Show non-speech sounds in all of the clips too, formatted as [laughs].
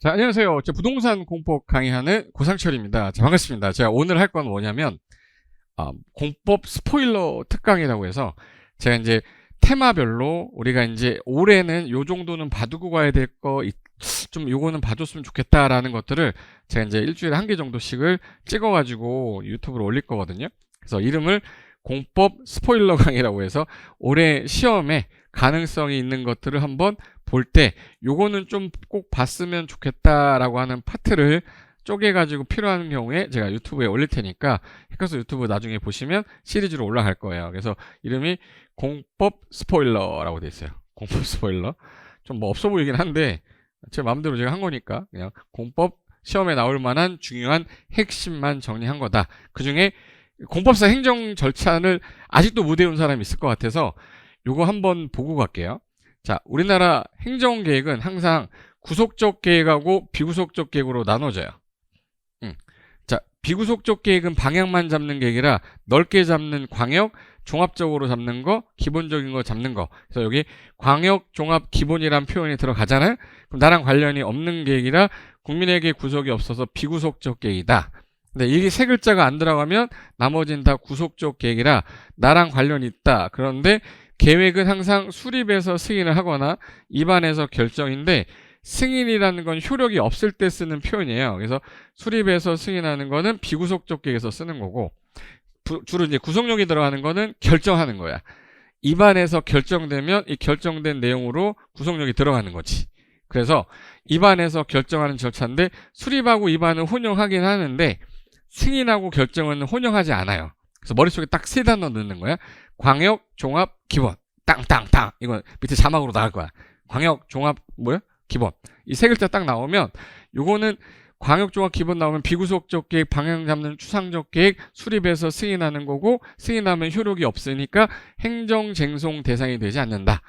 자, 안녕하세요. 저 부동산 공법 강의하는 고상철입니다. 자, 반갑습니다. 제가 오늘 할 건 뭐냐면, 아, 공법 스포일러 특강이라고 해서, 제가 이제 테마별로 우리가 이제 올해는 요 정도는 봐두고 가야 될 거, 좀 요거는 봐줬으면 좋겠다라는 것들을 제가 이제 일주일에 한 개 정도씩을 찍어가지고 유튜브로 올릴 거거든요. 그래서 이름을 공법 스포일러 강의라고 해서 올해 시험에 가능성이 있는 것들을 한번 볼 때 요거는 좀 꼭 봤으면 좋겠다라고 하는 파트를 쪼개가지고 필요한 경우에 제가 유튜브에 올릴 테니까 해커스 유튜브 나중에 보시면 시리즈로 올라갈 거예요. 그래서 이름이 공법 스포일러라고 돼 있어요. [laughs] 공법 스포일러. 좀 뭐 없어 보이긴 한데 제 마음대로 제가 한 거니까 그냥 공법 시험에 나올 만한 중요한 핵심만 정리한 거다. 그 중에 공법사 행정 절차를 아직도 못 외운 사람이 있을 것 같아서 요거 한번 보고 갈게요. 자, 우리나라 행정 계획은 항상 구속적 계획하고 비구속적 계획으로 나눠져요. 음. 자, 비구속적 계획은 방향만 잡는 계획이라 넓게 잡는 광역, 종합적으로 잡는 거, 기본적인 거 잡는 거. 그래서 여기 광역, 종합, 기본이란 표현이 들어가잖아요. 그럼 나랑 관련이 없는 계획이라 국민에게 구속이 없어서 비구속적 계획이다. 근데 이게 세 글자가 안 들어가면 나머지는 다 구속적 계획이라 나랑 관련이 있다. 그런데 계획은 항상 수립해서 승인을 하거나 입안에서 결정인데 승인이라는 건 효력이 없을 때 쓰는 표현이에요. 그래서 수립해서 승인하는 거는 비구속적 계획에서 쓰는 거고 부, 주로 이제 구속력이 들어가는 거는 결정하는 거야. 입안에서 결정되면 이 결정된 내용으로 구속력이 들어가는 거지. 그래서 입안에서 결정하는 절차인데 수립하고 입안은 혼용하긴 하는데 승인하고 결정은 혼용하지 않아요. 그래서 머릿속에 딱 세 단어 넣는 거야. 광역, 종합, 기본. 땅땅땅. 이거 밑에 자막으로 나갈 거야. 광역, 종합, 뭐야? 기본. 이 세 글자 딱 나오면 요거는 광역, 종합, 기본 나오면 비구속적 계획, 방향 잡는 추상적 계획, 수립해서 승인하는 거고 승인하면 효력이 없으니까 행정 쟁송 대상이 되지 않는다.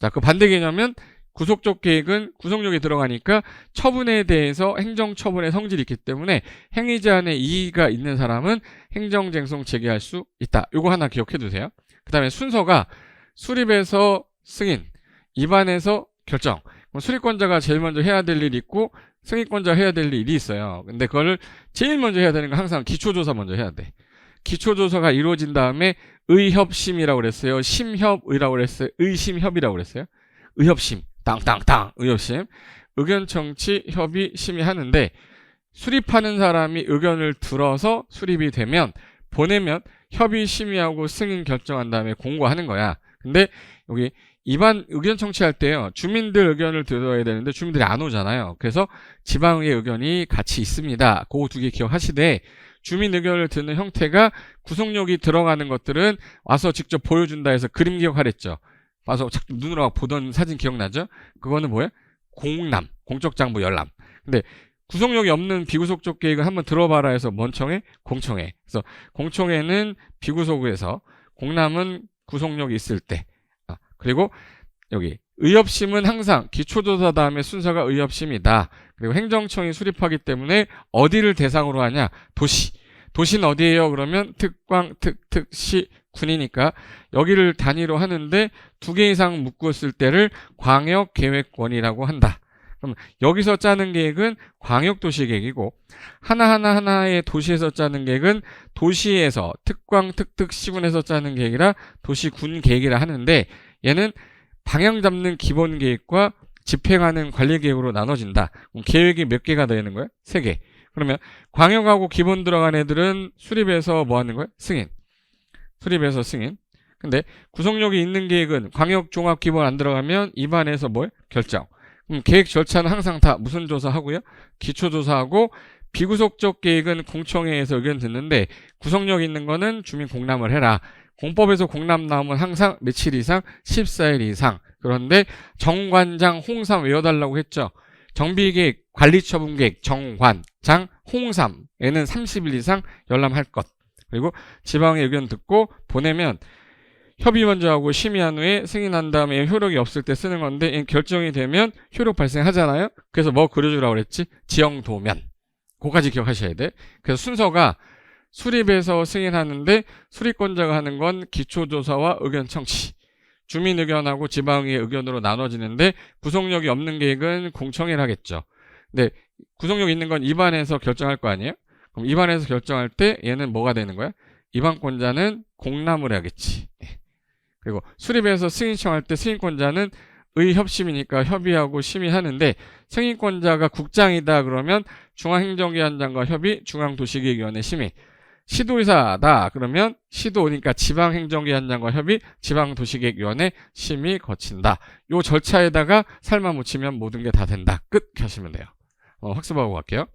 자, 그 반대 개념은 구속적 계획은 구속력이 들어가니까 처분에 대해서 행정처분의 성질이 있기 때문에 행위 제한에 이의가 있는 사람은 행정쟁송 제기할 수 있다. 요거 하나 기억해 두세요. 그 다음에 순서가 수립에서 승인, 입안에서 결정. 그럼 수립권자가 제일 먼저 해야 될 일이 있고 승인권자 해야 될 일이 있어요. 근데 그거를 제일 먼저 해야 되는 건 항상 기초조사 먼저 해야 돼. 기초조사가 이루어진 다음에 의협심이라고 그랬어요. 심협의라고 그랬어요. 의심협이라고 그랬어요. 의협심. 땅땅땅 의협심 의견 청취 협의 심의하는데 수립하는 사람이 의견을 들어서 수립이 되면 보내면 협의 심의하고 승인 결정한 다음에 공고하는 거야. 근데 여기 입안 의견 청취할 때요 주민들 의견을 들어야 되는데 주민들이 안 오잖아요. 그래서 지방의 의견이 같이 있습니다. 그거 두개 기억하시되 주민 의견을 듣는 형태가 구속력이 들어가는 것들은 와서 직접 보여준다 해서 그림 기억하랬죠. 자꾸 눈으로 막 보던 사진 기억나죠? 그거는 뭐예요? 공남, 공적장부 열람. 근데 구속력이 없는 비구속적 계획을 한번 들어봐라 해서 뭔 청해? 공청회. 그래서 공청회는 비구속에서 공남은 구속력이 있을 때. 아, 그리고 여기 의협심은 항상 기초조사 다음에 순서가 의협심이다. 그리고 행정청이 수립하기 때문에 어디를 대상으로 하냐? 도시. 도시는 어디예요? 그러면 특광, 특, 특시, 군이니까 여기를 단위로 하는데 두 개 이상 묶었을 때를 광역 계획권이라고 한다. 그럼 여기서 짜는 계획은 광역 도시 계획이고 하나하나 하나의 도시에서 짜는 계획은 도시에서 특광, 특특, 시군에서 짜는 계획이라 도시군 계획이라 하는데 얘는 방향 잡는 기본 계획과 집행하는 관리 계획으로 나눠진다. 계획이 몇 개가 되는 거예요? 세 개. 그러면 광역하고 기본 들어간 애들은 수립해서 뭐 하는 거예요? 승인. 수립해서 승인. 근데 구속력이 있는 계획은 광역 종합 기본 안 들어가면 입안에서 뭘 결정. 그럼 계획 절차는 항상 다 무슨 조사하고요? 기초 조사하고 비구속적 계획은 공청회에서 의견 듣는데 구속력 있는 거는 주민 공람을 해라. 공법에서 공람 나오면 항상 며칠 이상 14일 이상. 그런데 정관장 홍삼 외워달라고 했죠. 정비계획, 관리처분계획, 정관장, 홍삼에는 30일 이상 열람할 것. 그리고 지방의 의견 듣고 보내면 협의 먼저 하고 심의한 후에 승인한 다음에 효력이 없을 때 쓰는 건데 결정이 되면 효력 발생하잖아요. 그래서 뭐 그려주라고 그랬지? 지형도면. 그거까지 기억하셔야 돼. 그래서 순서가 수립해서 승인하는데 수립권자가 하는 건 기초조사와 의견 청취. 주민 의견하고 지방의 의견으로 나눠지는데 구속력이 없는 계획은 공청회를 하겠죠. 근데 구속력 있는 건 입안에서 결정할 거 아니에요? 그럼 입안에서 결정할 때 얘는 뭐가 되는 거야? 입안권자는 공람을. 예. [laughs] 그리고 수립에서 승인 청할 때 승인권자는 의협심이니까 협의하고 심의하는데 승인권자가 국장이다 그러면 중앙행정기관장과 협의, 중앙도시계획위원회 심의. 시도의사다 그러면 시도 그러니까 지방행정기관장과 협의, 지방도시계획위원회 심의 거친다. 요 절차에다가 살만 묻히면 모든 게 다 된다. 끝 하시면 돼요. 어, 학습하고 갈게요.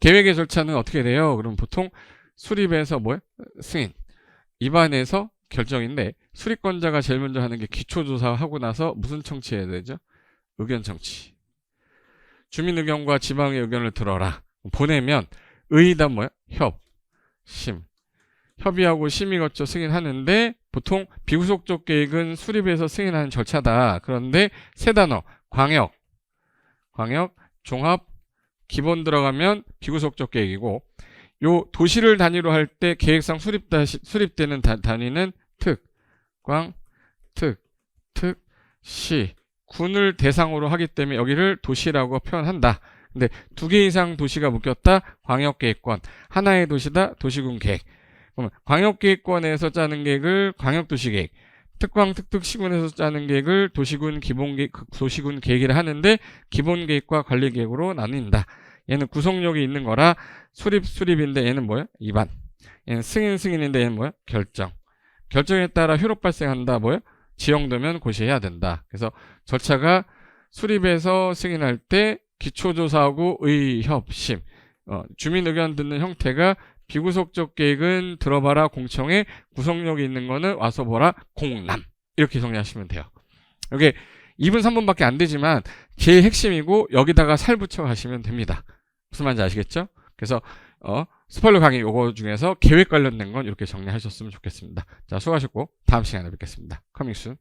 계획의 절차는 어떻게 돼요? 그럼 보통 수립에서 뭐야? 승인. 입안에서 결정인데 수립권자가 제일 먼저 하는 게 기초조사하고 나서 무슨 청취해야 되죠? 의견 청취. 주민 의견과 지방의 의견을 들어라. 보내면 의의다 뭐야? 협, 심. 협의하고 심의 거쳐 승인하는데 보통 비구속적 계획은 수립해서 승인하는 절차다. 그런데 세 단어 광역, 광역, 종합, 기본 들어가면 비구속적 계획이고 요 도시를 단위로 할 때 계획상 수립 다시, 수립되는 다- 단위는 특, 광, 특, 특, 시, 군을 대상으로 하기 때문에 여기를 도시라고 표현한다. 근데 두 개 이상 도시가 묶였다. 광역계획권. 하나의 도시다. 도시군 계획. 그러면 광역계획권에서 짜는 계획을 광역도시계획. 특광 특특 시군에서 짜는 계획을 도시군 기본 계획, 도시군 계획이라 하는데 기본 계획과 관리 계획으로 나뉜다. 얘는 구속력이 있는 거라 수립 수립인데 얘는 뭐야? 입안. 얘는 승인 승인인데 얘는 뭐야? 결정. 결정에 따라 효력 발생한다. 뭐야? 지형되면 고시해야 된다. 그래서 절차가 수립해서 승인할 때 기초조사하고 의협심. 어, 주민 의견 듣는 형태가 비구속적 계획은 들어봐라 공청회 구속력이 있는 거는 와서 보라 공람 이렇게 정리하시면 돼요. 이게 2분 3분밖에 안 되지만 제일 핵심이고 여기다가 살 붙여 가시면 됩니다. 무슨 말인지 아시겠죠? 그래서 어, 스포일러 강의 요거 중에서 계획 관련된 건 이렇게 정리하셨으면 좋겠습니다. 자, 수고하셨고 다음 시간에 뵙겠습니다. 커밍순.